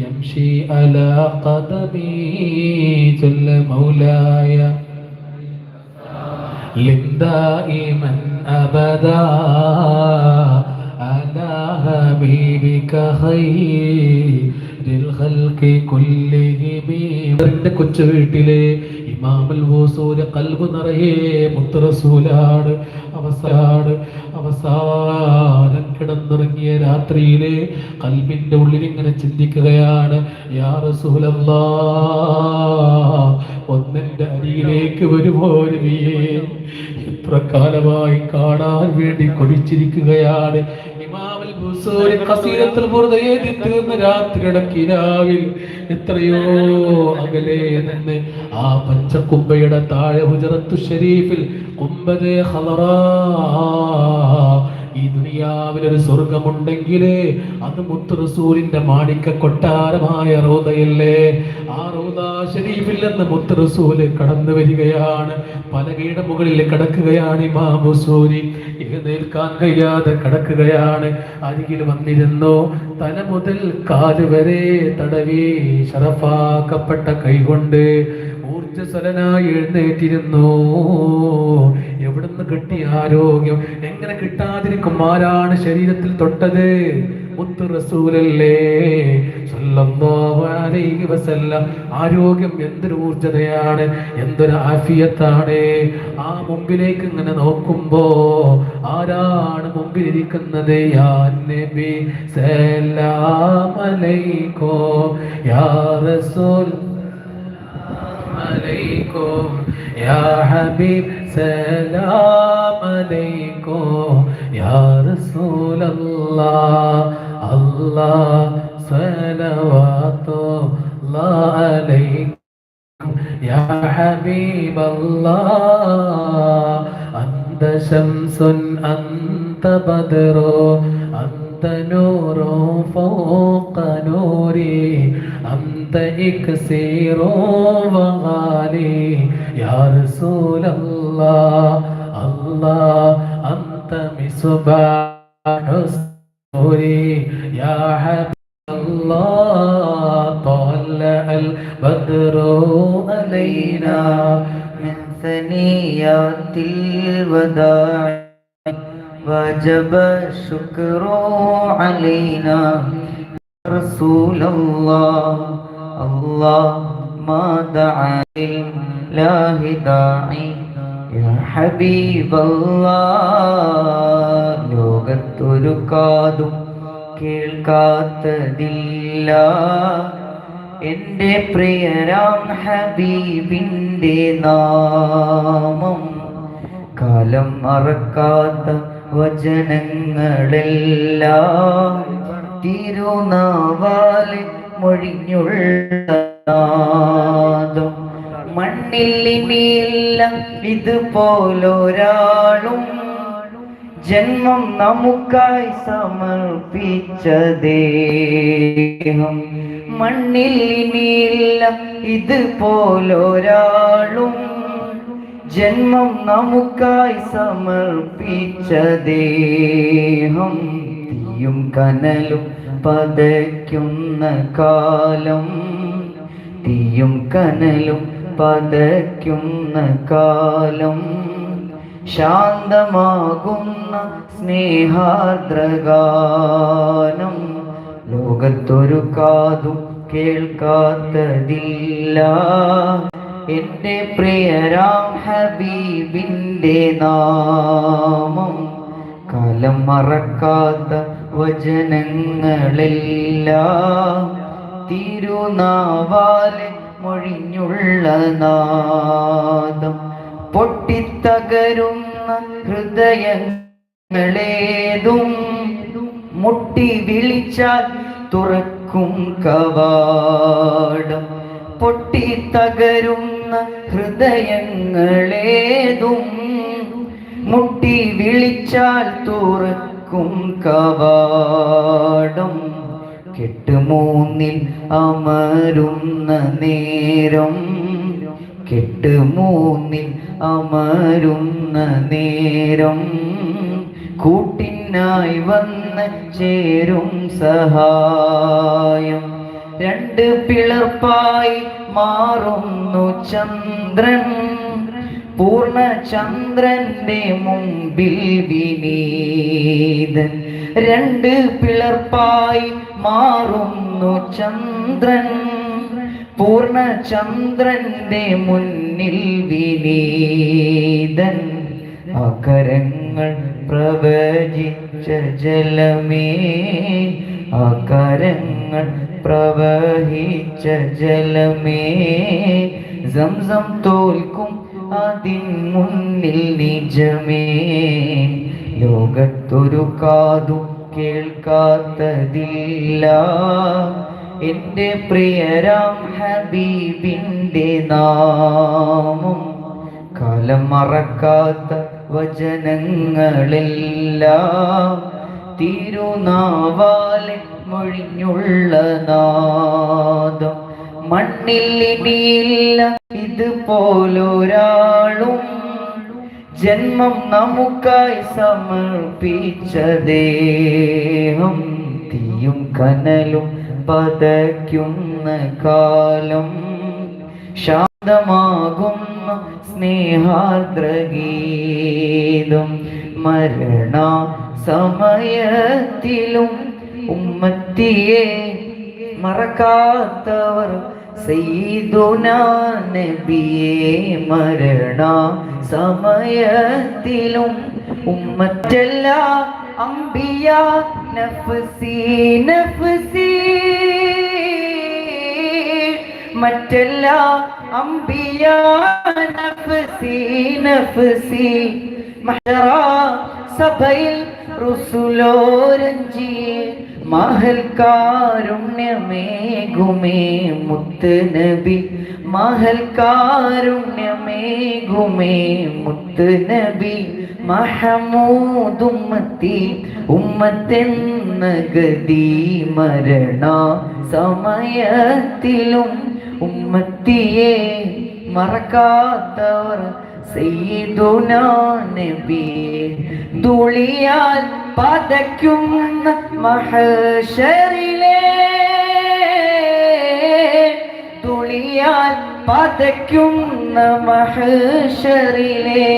يمشي على قدمي جل مولاي لم دائما أبدا على حبيبك خير الخلق كلهم എന്റെ കൊച്ചു വീട്ടിലെ ഇമാമുൽ വൂസൂല് കൽബ് നിറയെ മുത്തറസൂലാണ് അവസാന അവസാനം കിടന്നിറങ്ങിയ രാത്രിയിലെ കൽബിന്റെ ഉള്ളിൽ ഇങ്ങനെ ചിന്തിക്കുകയാണ് യാ റസൂലല്ലാ അരിയിലേക്ക് വരുമോ നബിയേ എത്ര കാലമായി കാണാൻ വേണ്ടി കൊതിച്ചിരിക്കുകയാണ്. തീർന്ന എത്രയോ അകലെ നിന്ന് ആ പച്ചക്കുമ്പയുടെ താഴെ ഹുജറത്തു ഷരീഫിൽ കുമ്പതേ ഖലറാ ഈ ദുനിയാവിലൊരു സ്വർഗമുണ്ടെങ്കിൽ അത് മുത്തുറസൂലിന്റെ മാണിക്ക കൊട്ടാരമായ റോദയല്ലേ? ആ റോദ ഷരീഫിൽ നിന്ന് മുത്ത് കടന്നു വരികയാണ്. പലകയുടെ മുകളിൽ കിടക്കുകയാണ് ഇമാമുസൂരി സൂരി എഴുന്നേൽക്കാൻ കഴിയാതെ കിടക്കുകയാണ്. അരികിൽ വന്നിരുന്നു. തല മുതൽ കാൽ വരെ തടവി ശറഫാക്കപ്പെട്ട കൈകൊണ്ട് ഊർജസ്വലനായി എഴുന്നേറ്റിരുന്നു. എവിടുന്ന് കിട്ടിയ ആരോഗ്യം? ഇങ്ങനെ കിട്ടാതിരിക്കും. ആരാണ് ശരീരത്തിൽ തൊട്ടത്? മുത്തു റസൂലല്ലേ ആരോഗ്യം എന്തൊരു ഊർജതയാണ് എന്തൊരു ആഫിയത്താണ്. ആ മുമ്പിലേക്ക് ഇങ്ങനെ നോക്കുമ്പോ ആരാണ് മുമ്പിലിരിക്കുന്നത്? നബി യാ യാ ഹബീബ് സലാം عليكم يا رسول الله الله صلوات الله عليكم يا حبيب الله أنت شمس أنت بدر أنت نور فوق نوري أنت إكسير وغالي يا رسول الله الله أنت مصباح السوري يا حبيب الله طلع البدر علينا. من ثنيات الوداع وجب الشكر علينا. رسول الله الله ما دعا لله داعي. ലോകത്തൊരു കാതും കേൾക്കാത്തതില്ല. എന്റെ പ്രിയരാം ഹബീബിന്റെ നാമം കാലം മറക്കാത്ത വചനങ്ങളെല്ലാം തിരുനാവാലെ മൊഴിഞ്ഞുള്ള നാദം മണ്ണില്ലിനില്ല ഇതുപോലൊരാളും ജന്മം നമുക്കായി സമർപ്പിച്ചദേഹം. മണ്ണില്ലിനില്ല ഇതുപോലൊരാളും ജന്മം നമുക്കായി സമർപ്പിച്ചദേഹം. തീയും കനലും പതയ്ക്കുന്ന കാലം തീയും കനലും പതയ്ക്കുന്ന കാലം ശാന്തമാകുന്ന സ്നേഹാർദ്രഗാനം. ലോകത്തൊരു കാതും കേൾക്കാത്തതില്ല. എന്റെ പ്രിയരാം ഹബീബിന്റെ നാമം കാലം മറക്കാത്ത വചനങ്ങളെല്ലാം തിരുനാവാലെ മൊഴിഞ്ഞുള്ള നാദം പൊട്ടിത്തകരുന്ന ഹൃദയങ്ങളേതും മുട്ടി വിളിച്ചാൽ തുറക്കും കവാടം. പൊട്ടിത്തകരുന്ന ഹൃദയങ്ങളേതും മുട്ടി വിളിച്ചാൽ തുറക്കും കവാടം. കെട്ടുമൂന്നിൽ അമരുന്ന നേരം. കെട്ടുമൂന്നിൽ അമരുന്ന നേരം. കൂട്ടിനായി വന്ന ചേരും സഹായം. രണ്ട് പിളർപ്പായി മാറുന്നു ചന്ദ്രൻ. പൂർണ ചന്ദ്രന്റെ മുമ്പിൽ വിനീതൻ. രണ്ട് പിളർപ്പായി മാറുന്നു ചന്ദ്രൻ. പൂർണ ചന്ദ്രന്റെ മുന്നിൽ വിനീതൻ. അകരങ്ങൾ പ്രവചിച്ച ജലമേ. അകരങ്ങൾ പ്രവഹിച്ച ജലമേ. സംസം തോൽക്കും അതിൻ മുന്നിൽ നിജമേ. ലോകത്തൊരു കാതും കേൾക്കാത്തതില്ല. എന്റെ പ്രിയരാം ഹബീബിന്റെ നാമം കാലം മറക്കാത്ത വചനങ്ങളെല്ലാം. തിരുനാവാലെ മൊഴിഞ്ഞുള്ള നാദം മണ്ണിൽ ഇതുപോലൊരാളും ജന്മം നമുക്കായി സമർപ്പിച്ച ദേഹം തീയും കനലും പതയ്ക്കുന്ന കാലം. ശാന്തമാകുന്ന സ്നേഹാർദ്രഗീതം മരണ സമയത്തിലും ഉമ്മത്തിയെ മറക്കാത്തവർ. സയ്യിദുനാ നബിയെ മരണ സമയത്തിലും ഉമ്മറ്റല്ല അമ്പിയ നഫ്സി നഫ്സി. മറ്റല്ല അമ്പിയ നഫ്സി നഫ്സി. സഭയിൽ റുസുലോരഞ്ചിയെ മുത്ത് നബി മഹൽ മുത്ത് നബി മഹമൂദുമ്മത്തി ഉമ്മത്തെന്ന ഗതി മരണ സമയത്തിലും ഉമ്മത്തിയെ മറക്കാത്തവർ സയ്യിദുനാ നബി. തുളിയാൽ പതയ്ക്കുന്ന മഹശരിലെ തുളിയാൽ പതയ്ക്കുന്ന മഹശരിലെ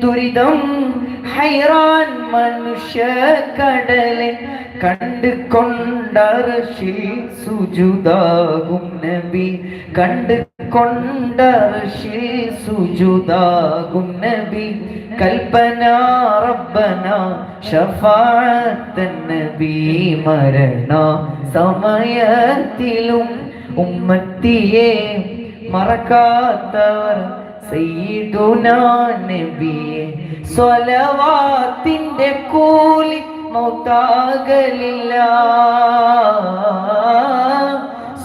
ദുരിതം ഹൈറാൻ മനുഷ്യ കടലെ കണ്ട് സുജുതാകും നബി. കണ്ട് സുജുതാകും നബി. കൽപ്പന റബ്ബന ഷഫാഅത്തൻ നബി മരണ സമയത്തിലും ഉമ്മത്തിയെ മറക്കാത്തവർ സയ്യിദുനാ നബിയെ. സ്വലവാത്തിന്റെ കൂലി മൗത്താകലില്ല.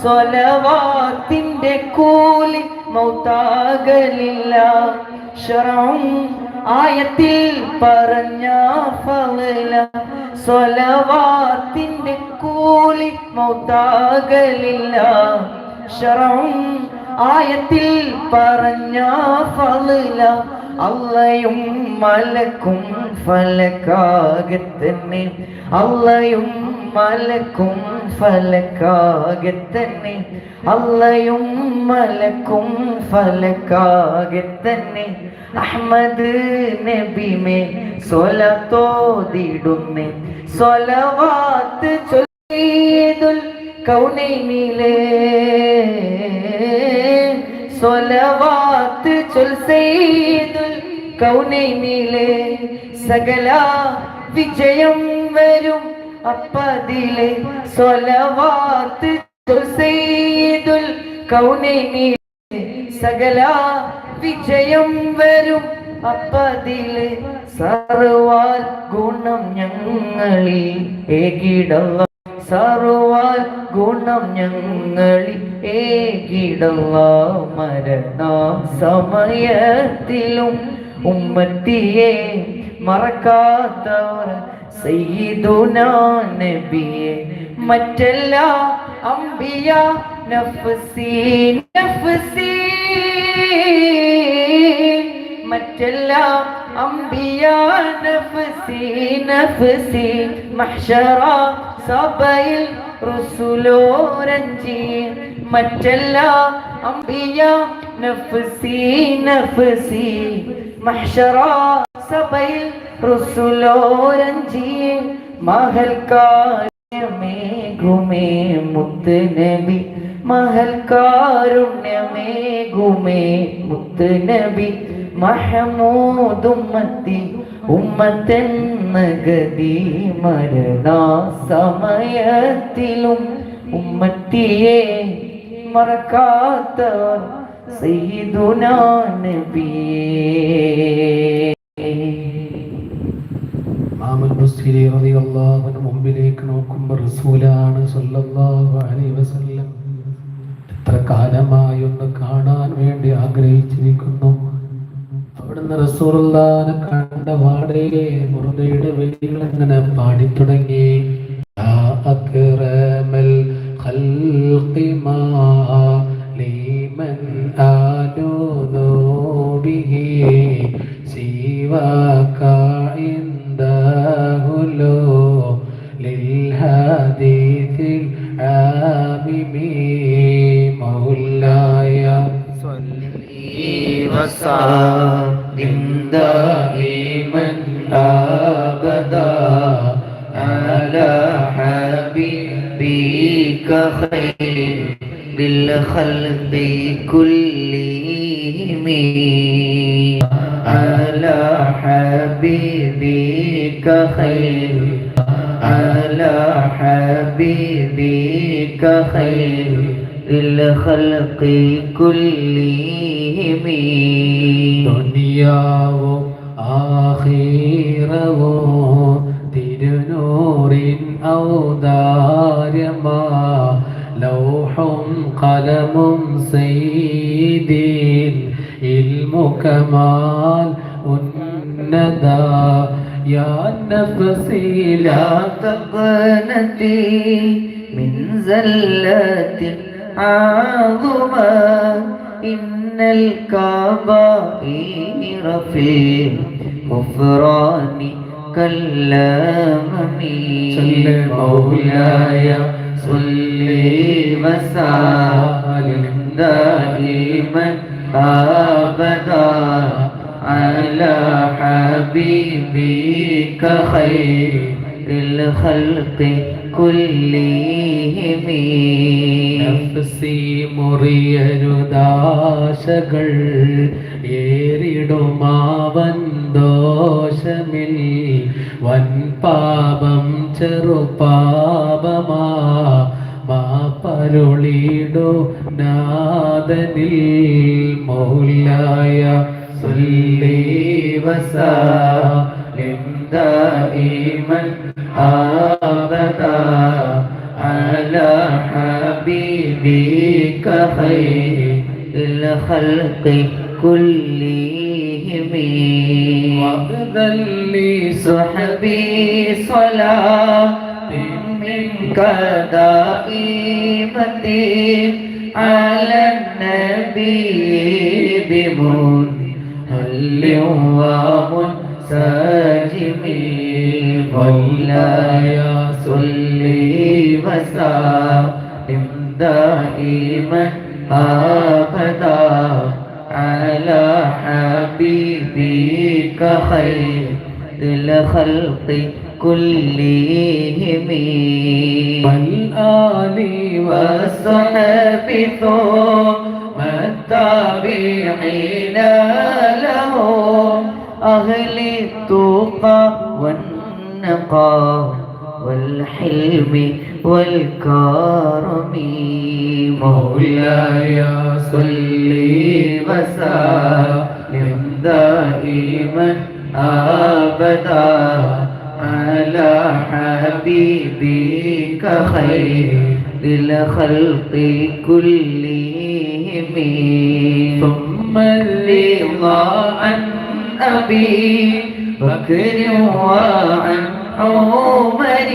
സ്വലവാത്തിന്റെ കൂലി മൗത്താകലില്ല. ശ്രം ആയത്തിൽ പറഞ്ഞ ഫല സ്വലവാത്തിന്റെ കൂലി മൗത്താകലില്ല. ശ്രം ആയത്തിൽ പറഞ്ഞ ഫല അള്ളയും മലക്കും ഫലക്കാകെ തന്നെ അള്ളയും മലക്കും ഫലക്കാകെ തന്നെ അള്ളയും മലക്കും ഫലക്കാകെ തന്നെ അഹമ്മദ് നബിമേ സ്വലത്തോതിടുന്നേ. സ്വലവാത്ത് ചൊല്ലിയതുൽ കൗണിനിലേ സ്വലവാത്ത് സെയ്തുൽ കൗനൈനിലെ സകല വിജയം വരും. അപ്പതിലെ സ്വലവാത്ത് സെയ്തുൽ കൗനൈനിലെ സകല വിജയം വരും. അപ്പതിലെ സർവാൽ ഗുണം ഞങ്ങളിൽ ഏകിടല്ല സർവാൽ ഗുണം ഞങ്ങളിൽ ഏകിടല്ല മരണ സമയത്തിലും ഉമ്മത്തിയെ മറക്കാത്തവർ നബിയെ മറ്റെല്ലാ അംബിയ നഫ്സി നഫ്സി മറ്റെല്ലാം അമ്പിയ നഫ്സി നഫ്സി. മഹ്ഷറ സബയിൽ റുസുലോരഞ്ചി. മറ്റെല്ലാം അമ്പിയ നഫ്സി നഫ്സി. മഹ്ശറ സഭയിൽ റുസുലോരഞ്ചി. മഹൽക്കാരമേഘുമേ മുത്ത് നബി മഹൽക്കാരുണ്യമേഘുമേ മുത്ത് നബി മഹമൂദുമ്മത്തി ഉമ്മത്തെന്ന ഗതി മരണാ സമയത്തിലും ഉമ്മത്തിയെ മറക്കാത്തവർ സയ്യിദുനാ നബിയേ. അൻഹു മുമ്പിലേക്ക് നോക്കുമ്പോൾ റസൂലാണ് സല്ലല്ലാഹു അലൈഹി വസല്ലം എത്ര കാലമായി ഒന്ന് കാണാൻ വേണ്ടി ആഗ്രഹിച്ചിരിക്കുന്നു. അവിടുന്ന് റസൂറുല്ലാനെ കണ്ട പാടേ മുറുകയുടെ വരികൾ ഇങ്ങനെ പാടിത്തുടങ്ങി അക്രമൽ ഖൽഖിമാ ബിഹി ആമിമീ صلي وسلم دائما ابدا على حبيبك خير الخلق كلهم على حبيبك خير على حبيبك خير الخلق كلهم ദുനിയാവും ആഖിറവും തിരുനൂറിൻ ഔദാര്യമാ ലൗഹും കലമും സൈദീൻ ഇൽമുകമാൽ ഉന്നത യാ നഫസി ലാ تقنتي من زلة عظما إن الكبائر في غفران كلام صل مولاي صل وسلم دائما أبدا على حبيبك خير الخلق كلهم. മുറിയരുദാശകൾ ഏറിടുമാവൻ ദോഷമിൽ വൻ പാപം ചെറുപാപമാ മാപ്പരുളിടു നാദനിൽ മൗലായ ഈ വസലിം ദായിമൻ حبيبك خير الخلق كلهم. وأذن لي صحبي صلاة منك دائمتي على النبي بمنهل ومنسجم. مولاي صلي وسلم دائما أبدا على حبيبك خير الخلق كلهم والآل والصحب ثم التابعين لهم أهل التقى والنقى والحلم والكرم مولاي صلي وسلم دائما أبدا على حبيبك خير الخلق كلهم. ثم الرضا عن أبي بكر وعن عمر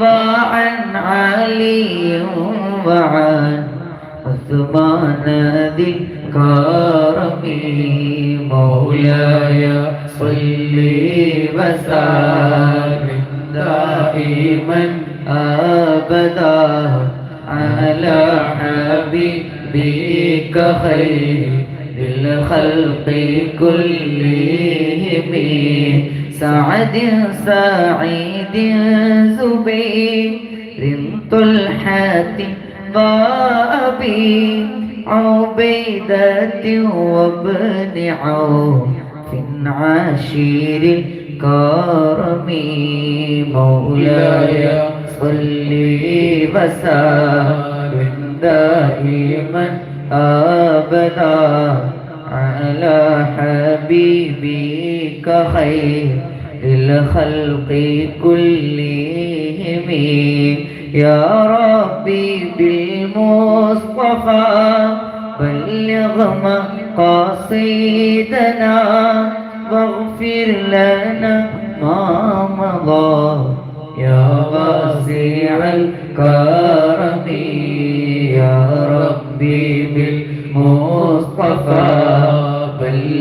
وعن علي وعن عثمان ذي الكرم مولاي صل وسلم دائما أبدا على حبيبك خير الخلق كلهم سعد سعيد زبير طلحة وأبي عبيدة وابن عوف عشير الكرم مولاي صل وسلم دائما أبدا. على حبيبك خير الخلق كلهم. يا ربي بالمصطفى بلغ مقاصدنا واغفر لنا ما مضى. يا واسع الكرم. يا ربي بالمصطفى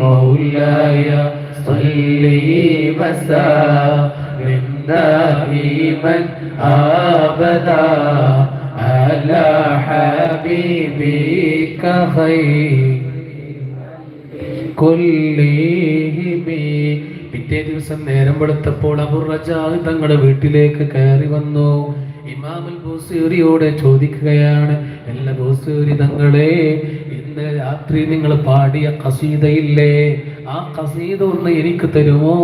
مولاي صل وسلم دائما ابدا على حبيبك خير കൊല്ലേഹിമേ പിറ്റേ ദിവസം നേരം വെളുത്തപ്പോൾ അബുറജാഹ് തങ്ങളുടെ വീട്ടിലേക്ക് കയറി വന്നു ഇമാമുൽ ബൂസൂരിയോടെ ചോദിക്കുകയാണ് എല്ലാ ബൂസൂരി തങ്ങളെ ഇന്ന് രാത്രി നിങ്ങൾ പാടിയ കസീതയില്ലേ ആ കസീത ഒന്ന് എനിക്ക് തരുമോ?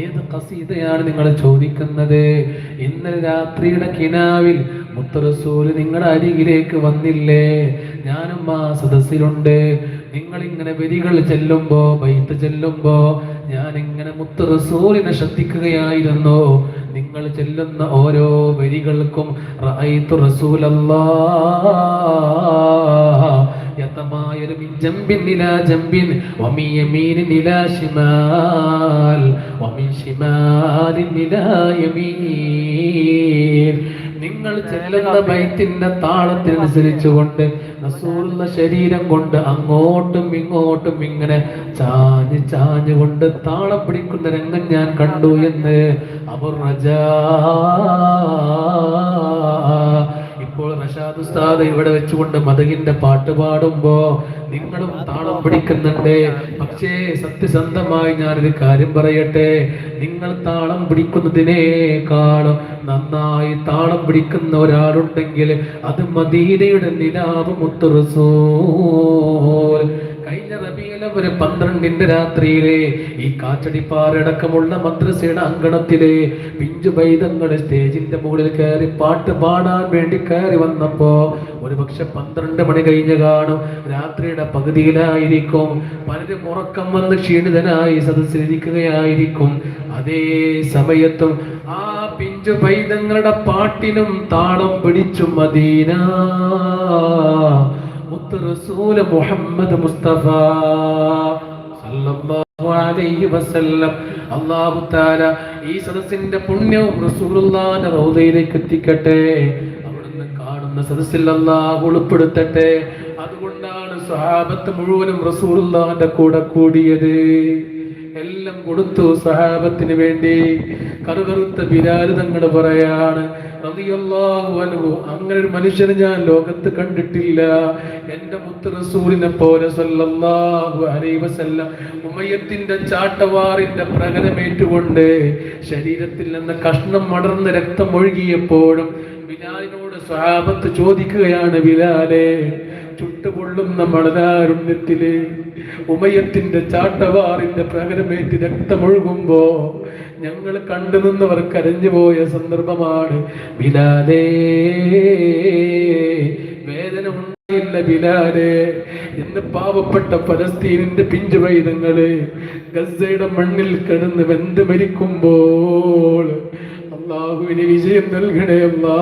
ഏത് കസീതയാണ് നിങ്ങൾ ചോദിക്കുന്നത്? ഇന്നലെ രാത്രിയുടെ കിനാവിൽ മുത്തറസൂൽ നിങ്ങളുടെ അരികിലേക്ക് വന്നില്ലേ? ഞാനും ആ സദസ്സിലുണ്ട്. നിങ്ങൾ ഇങ്ങനെ വരികൾ ചെല്ലുമ്പോ ബൈത്ത് ചെല്ലുമ്പോ ഞാൻ ഇങ്ങനെ മുത്തറസൂലിനെ ശ്രദ്ധിക്കുകയായിരുന്നു. നിങ്ങൾ ചെല്ലുന്ന ഓരോ വരികൾക്കും റഅയ്തു റസൂലല്ലാഹ്. ജംബിൻ ശിമാൽ യമീൻ നിങ്ങൾ ചെല്ലുന്ന ബൈത്തിന്റെ താളത്തിനനുസരിച്ചുകൊണ്ട് റസൂലുള്ള ശരീരം കൊണ്ട് അങ്ങോട്ടും ഇങ്ങോട്ടും ഇങ്ങനെ ചാഞ്ഞ് ചാഞ്ഞുകൊണ്ട് താളം പിടിക്കുന്ന രംഗം ഞാൻ കണ്ടു എന്ന് അവർ റജാ റഷാദ് ഉസ്താദ് ഇവിടെ വെച്ചുകൊണ്ട് മതകിന്റെ പാട്ട് പാടുമ്പോ നിങ്ങളും താളം പിടിക്കുന്നുണ്ട്. പക്ഷേ സത്യസന്ധമായി ഞാനൊരു കാര്യം പറയട്ടെ? നിങ്ങൾ താളം പിടിക്കുന്നതിനേക്കാളും നന്നായി താളം പിടിക്കുന്ന ഒരാളുണ്ടെങ്കിൽ അത് മദീനയുടെ നിലാവ് റബിയിലെ ഒരു പന്ത്രണ്ടിന്റെ രാത്രിയിലെ ഈ കാറ്റടിപ്പാറടക്കമുള്ള മദ്രസയുടെ അങ്കണത്തിലെ പിഞ്ചു പൈതങ്ങൾ സ്റ്റേജിന്റെ മുകളിൽ കയറി പാട്ട് പാടാൻ വേണ്ടി കയറി വന്നപ്പോ ഒരു പക്ഷെ പന്ത്രണ്ട് മണി കഴിഞ്ഞ് കാണും. രാത്രിയുടെ പകുതിയിലായിരിക്കും. പലരും ഉറക്കം വന്ന് ക്ഷീണിതനായി സദസ്സിലിരിക്കുകയായിരിക്കും. അതേ സമയത്തും ആ പിഞ്ചു പൈതങ്ങളുടെ പാട്ടിനും താളം പിടിച്ചു മദീന. മുത്ത് റസൂൽ മുഹമ്മദ് മുസ്തഫ സല്ലല്ലാഹു അലൈഹി വസല്ലം. അല്ലാഹു തആല ഈ സദസ്സിന്റെ പുണ്യവും റസൂലുള്ളാഹിന്റെ റൗദയിലേക്ക് എത്തിക്കട്ടെ. അവിടുന്ന് കാണുന്ന സദസ്സിൽ അല്ലാഹു ഉൾപ്പെടുത്തട്ടെ അതുകൊണ്ടാണ് സ്വഹാബത്ത് മുഴുവനും റസൂലുള്ളാഹിന്റെ കൂടെ കൂടിയത്. എല്ലാം കൊടുത്തു സഹാബത്തിന് വേണ്ടി. കറുകറുത്ത ബിലാൽ തങ്ങൾ പറയാണ് അങ്ങനെ ഒരു മനുഷ്യനെ ഞാൻ ലോകത്ത് കണ്ടിട്ടില്ല. എന്റെ മുത്ത് റസൂലിനെ പോലെ സല്ലല്ലാഹു അലൈഹി വസല്ലം ഉമയത്തിന്റെ ചാട്ടവാറിന്റെ പ്രകടമേറ്റുകൊണ്ട് ശരീരത്തിൽ നിന്ന് കഷ്ണം മടർന്ന് രക്തം ഒഴുകിയപ്പോഴും ബിലാലിനോട് സഹാബത്ത് ചോദിക്കുകയാണ് ബിലാലെ ചുട്ടുപൊള്ളുന്ന മണലാരുണ്യത്തിൽ ഉമയത്തിന്റെ ചാട്ടവാറിന്റെ പ്രകടമേറ്റ് രക്തമൊഴുകുമ്പോ ഞങ്ങൾ കണ്ടു നിന്നവർ കരഞ്ഞു പോയ സന്ദർഭമാണ് ബിലാലേ. വേദന ഉണ്ടായില്ല ബിലാലെ. എന്ന് പാവപ്പെട്ട പലസ്തീനിന്റെ പിഞ്ചു പൈതങ്ങൾ ഗസയുടെ മണ്ണിൽ കിടന്ന് വെന്ത് മരിക്കുമ്പോൾ അള്ളാഹുവിന് വിജയം നൽകണേ അല്ലാ.